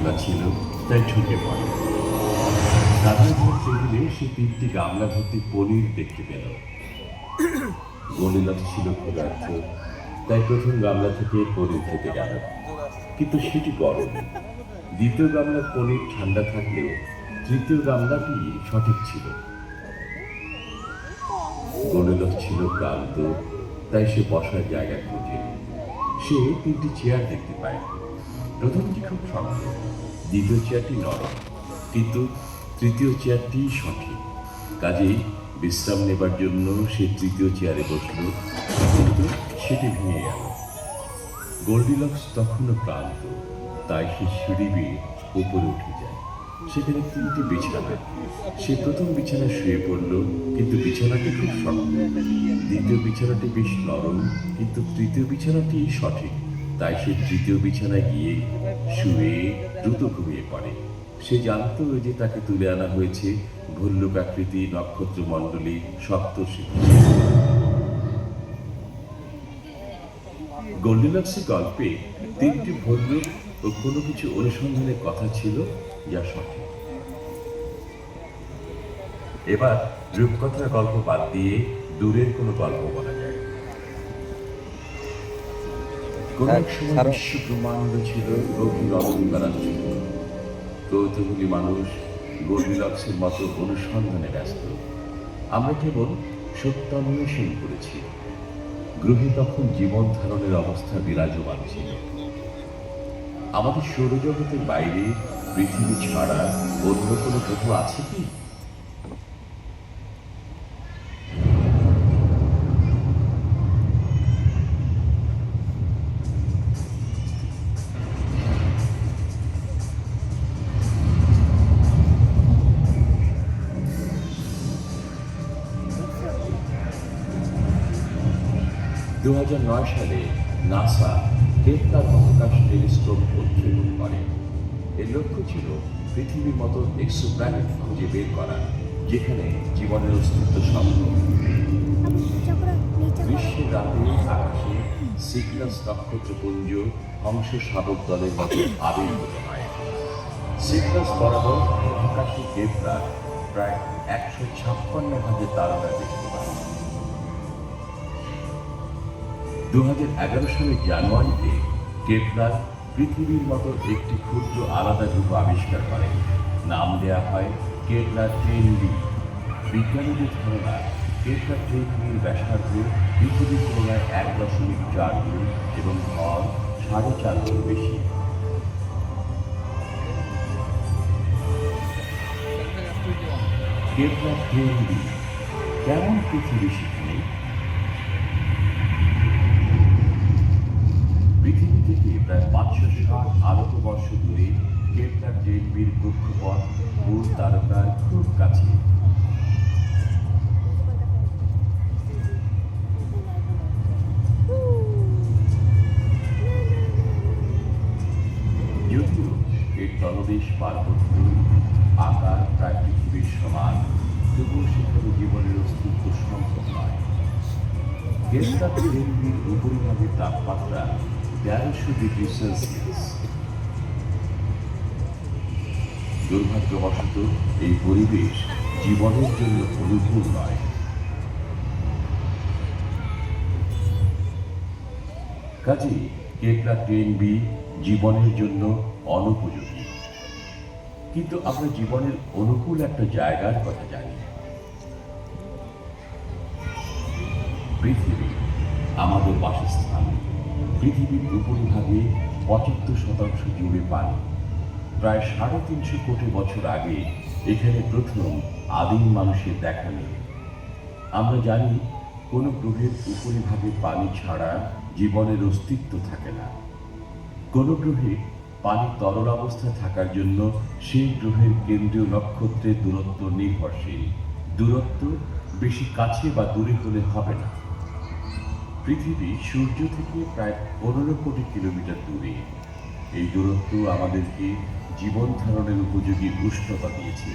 খোলা ছিল তাই ঢুকে পড়ে। রাধার ঘর টেবিলে সে তিনটি গামলা ভর্তি পনির দেখতে পেল। গলিলাস ছিল ক্ষুধার্থ তাই প্রথম গামলা থেকে পনির খেতে গেল। কিন্তু সেটি গরম। দ্বিতীয় গামলার পনির ঠান্ডা থাকলেও তৃতীয় গামলাটি সঠিক ছিল। গলিলাস ছিল ক্লান্ত। তাই সে বসার জায়গা খুঁজে। সে তিনটি চেয়ার দেখতে পায়। প্রথমটি খুব শক্ত দ্বিতীয় চেয়ারটি নরম কিন্তু তৃতীয় চেয়ারটি সঠিক। কাজেই বিশ্রাম নেবার জন্য সে তৃতীয় চেয়ারে বসল, কিন্তু সেটি ভেঙে গেল। গোল্ডিলক্স তখনও ক্লান্ত, তাই সে সিঁড়ি বেয়ে উপরে উঠে যায়। সেখানে তিনটি বিছানা সে প্রথম বিছানায় শুয়ে পড়ল, কিন্তু বিছানাটি খুব শক্ত দ্বিতীয় বিছানাটি বেশ নরম, কিন্তু তৃতীয় বিছানাটি সঠিক। তাই সে তৃতীয় বিছানায় গিয়ে শুয়ে দ্রুত ঘুমিয়ে পড়ে। সে জানতো যে তাকে তুলে আনা হয়েছে ভল্লুকাকৃতি নক্ষত্র মণ্ডলী সপ্তর্ষি গোল্ডিলক্সের গল্পে তিনটি ভল্লুক ও কোনো কিছু অনুসন্ধানের কথা ছিল যা সঠিক। এবার রূপকথার গল্প বাদ দিয়ে দূরের কোনো গল্প বলা বিশ্ব ব্রহ্মাণ্ড ছিল গভীর অন্ধকারাচ্ছন্ন কৌতূহলী মানুষ গোল্ডিলক্সের মতো অনুসন্ধানে ব্যস্ত। আমরা কেবল সত্যান্বেষণ করেছি। গ্রহে তখন জীবন ধারণের অবস্থা বিরাজমান ছিল। আমাদের সৌরজগতের বাইরে পৃথিবী ছাড়া অন্য কোনো গ্রহ আছে কি? নয় সালে নাসা কেপলার মহাকাশ টেলিস্কোপ উদ্বোধন করে। এর লক্ষ্য ছিল পৃথিবীর মতো এক্সোপ্ল্যানেট খুঁজে বের করা, যেখানে জীবনের অস্তিত্ব সম্ভব গ্রীষ্মের রাতে আকাশে সিগনাস নক্ষত্রপুঞ্জ হংস শাবক দলের মতো আবির্ভূত হয়। সিগনাস বরাবর মহাকাশে কেপলার প্রায় একশো ছাপ্পান্ন হাজার তারকা দেখতে দু হাজার এগারো সালের জানুয়ারিতে কেপলার পৃথিবীর মতো একটি ক্ষুদ্র আলাদা গ্রহ আবিষ্কার করে। নাম দেয়া হয় কেপলার ট্রেন বি বিজ্ঞানীদের ধারণা কেপলার ট্রেন বির ব্যাসার্ধ পৃথিবীর তুলনায় এক দশমিক চার গুণ এবং ভর সাড়ে চার গুণ বেশি। কেপলার ট্রেন বি কেমন পৃথিবী সেখানে পৃথিবী থেকে প্রায় পাঁচশো ষাট আলোক বর্ষ দূরে কেপলার জেনবির কক্ষপথ মূল তারকার খুব কাছে। এর তলদেশ পার্বত্য, আকার প্রায় পৃথিবীর সমান, তবুও সেখানে জীবনের অস্তিত্ব সম্ভব নয়। জেনবির উপরিভাগের তাপমাত্রা তেরোশো ডিগ্রি সেলসিয়াস। দুর্ভাগ্যবশত, এই পরিবেশ জীবনের জন্য অনুকূল নয়। কাজে কেপলা টেন বি জীবনের জন্য অনুপযোগী। কিন্তু আমরা জীবনের অনুকূল একটা জায়গার কথা জানি। পৃথিবী আমাদের বাসস্থান। পৃথিবীর উপরিভাগে পঁচাত্তর শতাংশ জুড়ে পানি। প্রায় সাড়ে তিনশো কোটি বছর আগে এখানে প্রথম আদিম মানুষের দেখা নেই। আমরা জানি, কোনো গ্রহের উপরিভাগে পানি ছাড়া জীবনের অস্তিত্ব থাকে না। কোনো গ্রহে পানি তরল অবস্থায় থাকার জন্য সেই গ্রহের কেন্দ্রীয় নক্ষত্রের দূরত্ব নির্ভরশীল। দূরত্ব বেশি কাছে বা দূরে হলে হবে না। পৃথিবী সূর্য থেকে প্রায় পনেরো কোটি কিলোমিটার দূরে। এই দূরত্ব আমাদেরকে জীবন ধারণের উপযোগী উষ্ণতা দিয়েছে।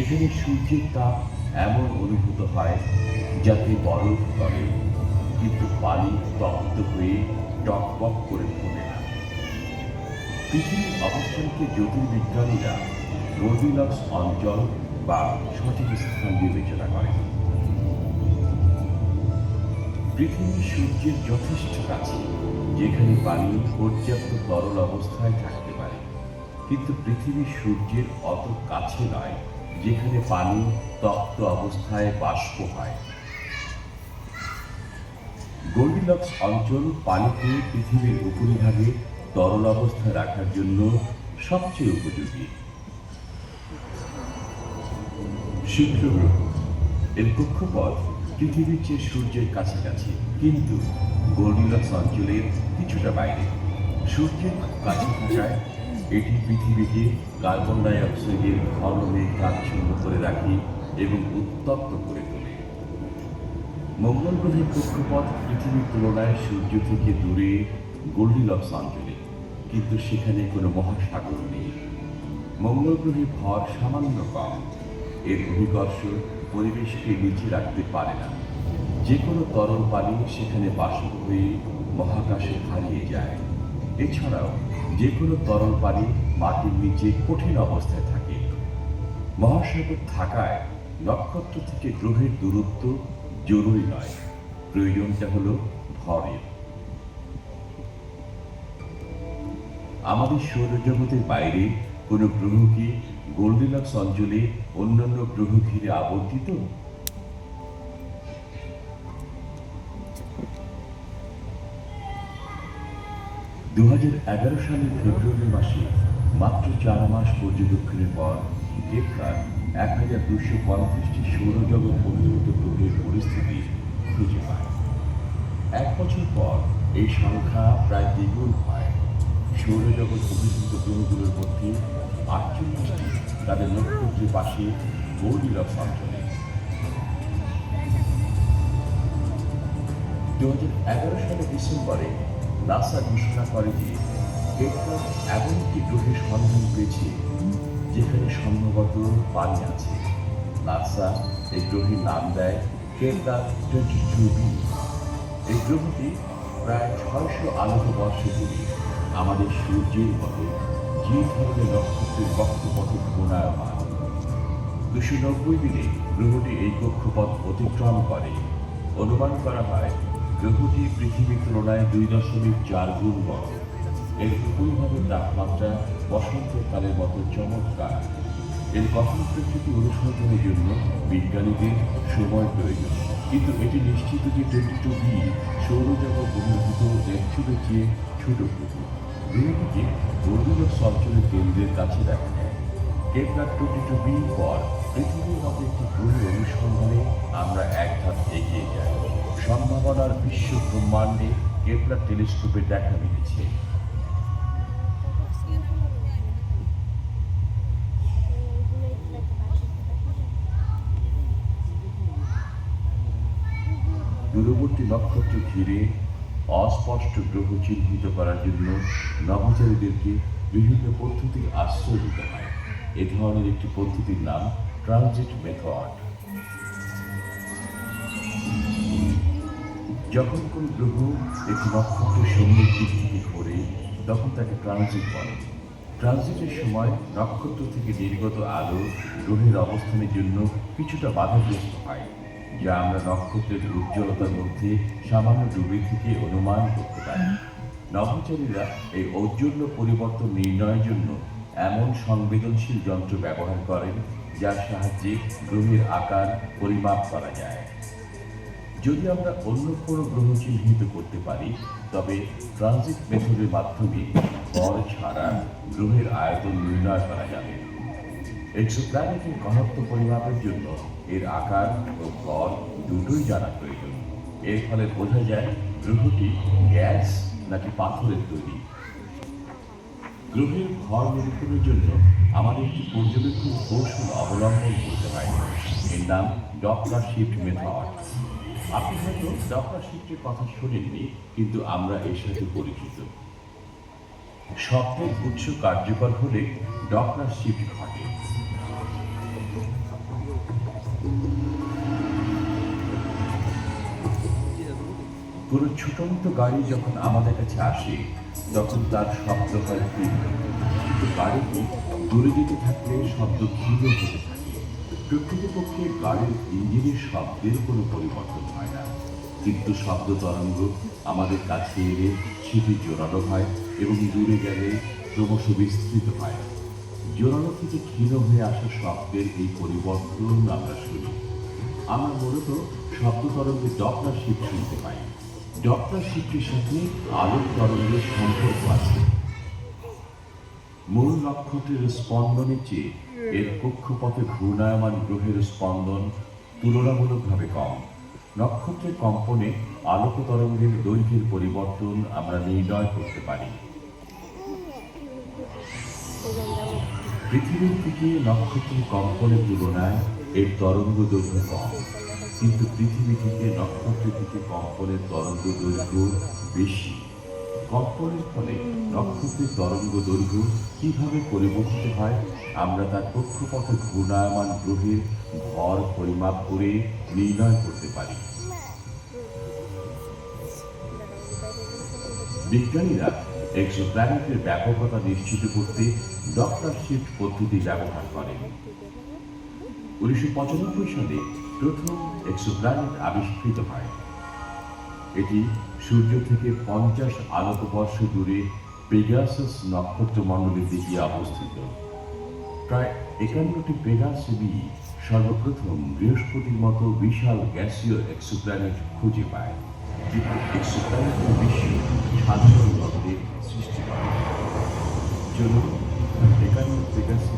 এখানে সূর্যের তাপ এমন অনুভূত হয় যাতে বরফ করে কিন্তু পানি তপ্ত হয়ে টকবক করে ফোটে না। পৃথিবীর অবস্থানকে জ্যোতির্বিজ্ঞানীরা গোল্ডিলক্স অঞ্চল বা সঠিক স্থান বিবেচনা করেন পৃথিবী সূর্যের যথেষ্ট কাছে, যেখানে পানি পর্যাপ্ত তরল অবস্থায় থাকতে পারে। কিন্তু পৃথিবী সূর্যের অত কাছে নয়, যেখানে পানি তপ্ত অবস্থায় বাষ্প হয়। গোল্ডিলক্স অঞ্চল পানিকে পৃথিবীর উপরিভাগে তরল অবস্থায় রাখার জন্য সবচেয়ে উপযোগী। শুক্র গ্রহ এর কক্ষপথ পৃথিবীর চেয়ে সূর্যের কাছাকাছি, কিন্তু গোল্ডিলক্স অঞ্চলের কিছুটা বাইরে। সূর্যের কাছে থাকায় এটি পৃথিবীকে কার্বন ডাই অক্সাইডের ঘন মেঘ কাচ্ছন্ন করে রাখে এবং উত্তপ্ত করে তোলে। মঙ্গল গ্রহের কক্ষপথ পৃথিবীর তুলনায় সূর্য থেকে দূরে গোল্ডিলক্স অঞ্চলে, কিন্তু সেখানে কোনো মহাসাগর নেই। মঙ্গল গ্রহে ভর সামান্য কম। এর অভিকর্ষ পরিবেশকে নিচে রাখতে পারে না। যে কোনো তরল পানি সেখানে বাষ্প হয়ে মহাকাশে হারিয়ে যায়। এছাড়াও যে কোনো তরল পানি মাটির নিচে কঠিন অবস্থায় থাকে। মহাসাগর থাকায় নক্ষত্র থেকে গ্রহের দূরত্ব জরুরি নয়। প্রয়োজনটা হলো ভরের। আমাদের সৌরজগতের বাইরে কোনো গ্রহ কি গোল্ডিলক্স অঞ্চলে অন্যান্য গ্রহ ঘিরে আবর্তিত? দু সালের ফেব্রুয়ারি মাসে মাত্র চার মাস পর্যবেক্ষণের পর কেপলার এক হাজার দুশো পঁয়ত্রিশটি সৌরজগৎ বহির্ভূত গ্রহের পরিস্থিতি খুঁজে পায়। এক বছর পর এই সংখ্যা প্রায় দ্বিগুণ হয়। সৌরজগৎ অভিযুক্ত গ্রহগুলোর মধ্যে আটচল্লিশটি তাদের নক্ষত্রের পাশে গোল্ডিলক্স অঞ্চলে দু হাজার এগারো সালের ডিসেম্বরে নাসা ঘোষণা করে যে কেপলার এমন একটি গ্রহের সন্ধান পেয়েছে যেখানে সম্ভবত পানি আছে। নাসা এই গ্রহের নাম দেয় কেপলার টোয়েন্টি টু বি এই গ্রহটি প্রায় ছয়শো আলোক বর্ষ দূরে আমাদের সূর্যের মতো যে ধরনের নক্ষত্রের কক্ষপথে ঘূর্ণায়মান। দুশো নব্বই দিনে গ্রহটি এই কক্ষপথ অতিক্রম করে। অনুমান করা হয়, গ্রহটি পৃথিবীর তুলনায় দুই দশমিক চার গুণ বড়। এর উপরিভাবে তাপমাত্রা বসন্তকালের মতো চমৎকার। এর গঠন প্রকৃতি অনুসন্ধানের জন্য বিজ্ঞানীদের সময় প্রয়োজন। কিন্তু এটি নিশ্চিত যে টোয়েন্টি টু বি সৌরজগৎ বহির্ভূত নেপচুনের চেয়ে ছোট গ্রহ অঞ্চলের কেন্দ্রের কাছে দেখা টোয়েন্টি টু পর পৃথিবীর মতো একটি গ্রহের অনুসন্ধানে আমরা এক ধাপ এগিয়ে যাই। সম্ভাবনার বিশ্ব ব্রহ্মাণ্ডে কেপলার টেলিস্কোপে দেখা মিলেছে। দূরবর্তী নক্ষত্র ঘিরে অস্পষ্ট গ্রহ চিহ্নিত করার জন্য নভোচারীদেরকে বিভিন্ন পদ্ধতির আশ্রয় দিতে হয়। এ ধরনের একটি পদ্ধতির নাম ট্রানজিট মেথড। যখন কোন গ্রহ একটি নক্ষত্রের দিক থেকে ঘোরে তখন তাকে ট্রানজিট বলে। ট্রানজিটের সময় নক্ষত্র থেকে নির্গত আলো গ্রহের অবস্থানের জন্য কিছুটা বাধাগ্রস্ত হয়। যা আমরা নক্ষত্রের উজ্জ্বলতার মধ্যে সামান্য ডুবে থেকে অনুমান করতে পারি। নভোচারীরা এই ঔজ্জ্বল্য পরিবর্তন নির্ণয়ের জন্য এমন সংবেদনশীল যন্ত্র ব্যবহার করেন, যার সাহায্যে গ্রহের আকার পরিমাপ করা যায়। যদি আমরা অন্য কোনো গ্রহ চিহ্নিত করতে পারি, তবে ট্রানজিট মেথডের মাধ্যমে বল ছাড়া গ্রহের আয়তন নির্ণয় করা যাবে। এক্সোপ্ল্যানেটের ঘনত্ব পরিমাপের জন্য এর আকার ও ভর দুটোই জানা প্রয়োজন। এর ফলে বোঝা যায় গ্রহটি গ্যাস নাকি পাথরের তৈরি। গ্রহের ভর নিরূপণের জন্য আমাদের একটি পর্যবেক্ষণ কৌশল অবলম্বন করতে হয়। এর নাম ডপলার শিফট মেথড আপনি হয়তো ডপলার শিফটের কথা শোনেননি, কিন্তু আমরা এর সাথে পরিচিত। শব্দের উৎস কার্যকর হলে ডপলার শিফট ঘটে। কোনো ছোট মতো গাড়ি যখন আমাদের কাছে আসে, তখন তার শব্দ হয় কিন্তু গাড়িটি দূরে যেতে থাকলে শব্দ ক্ষীণ হতে থাকে। প্রকৃতপক্ষে গাড়ির ইঞ্জিনের শব্দের কোনো পরিবর্তন হয় না। কিন্তু শব্দ তরঙ্গ আমাদের কাছে এলে সেটি জোরালো হয় এবং দূরে গেলে ক্রমশ বিস্তৃত হয়। জোরালো থেকে ক্ষীণ হয়ে আসা শব্দের এই পরিবর্তন আমরা শুনি। আমরা মূলত শব্দ তরঙ্গের ডপলার শিপ শুনতে পাই ডপলার শিপটির সাথে আলোক তরঙ্গের সম্পর্ক আছে। মূল নক্ষত্রের স্পন্দনের চেয়ে এর কক্ষপথে ঘূর্ণায়মান গ্রহের স্পন্দন তুলনামূলকভাবে কম। নক্ষত্রের কম্পনে আলোক তরঙ্গের দৈর্ঘ্যের পরিবর্তন আমরা নির্ণয় করতে পারি। পৃথিবীর থেকে নক্ষত্রের কম্পনের তুলনায় এর তরঙ্গ দৈর্ঘ্য কম। কিন্তু পৃথিবী থেকে নক্ষত্র থেকে কম্পনের তরঙ্গ দৈর্ঘ্য বেশি। কম্পনের ফলে নক্ষত্রের তরঙ্গ দৈর্ঘ্য কীভাবে পরিবর্তিত হয়, আমরা তার কক্ষপথে ঘূর্ণায়মান গ্রহের ভর পরিমাপ করে নির্ণয় করতে পারি। বিজ্ঞানীরা একশো এক্সোপ্ল্যানেটের ব্যাপকতা নিশ্চিত করতে ডক্টর শিফট পদ্ধতি ব্যবহার করেন। উনিশশো পঁচানব্বই সালে প্রথম এক্সোপ্ল্যানেট আবিষ্কৃত হয়। এটি সূর্য থেকে পঞ্চাশ আলোকবর্ষ দূরে পেগাসাস নক্ষত্রমণ্ডলের দিকে অবস্থিত। প্রায় একান্নটি পেগাস বি সর্বপ্রথম বৃহস্পতির মতো বিশাল গ্যাসীয় এক্সোপ্ল্যানেট খুঁজে পায়, যেটি এক্সোপ্ল্যানেটের বিশ্বে সাধারণ সৃষ্টি করে। চলুন, একান্ন পেগাসি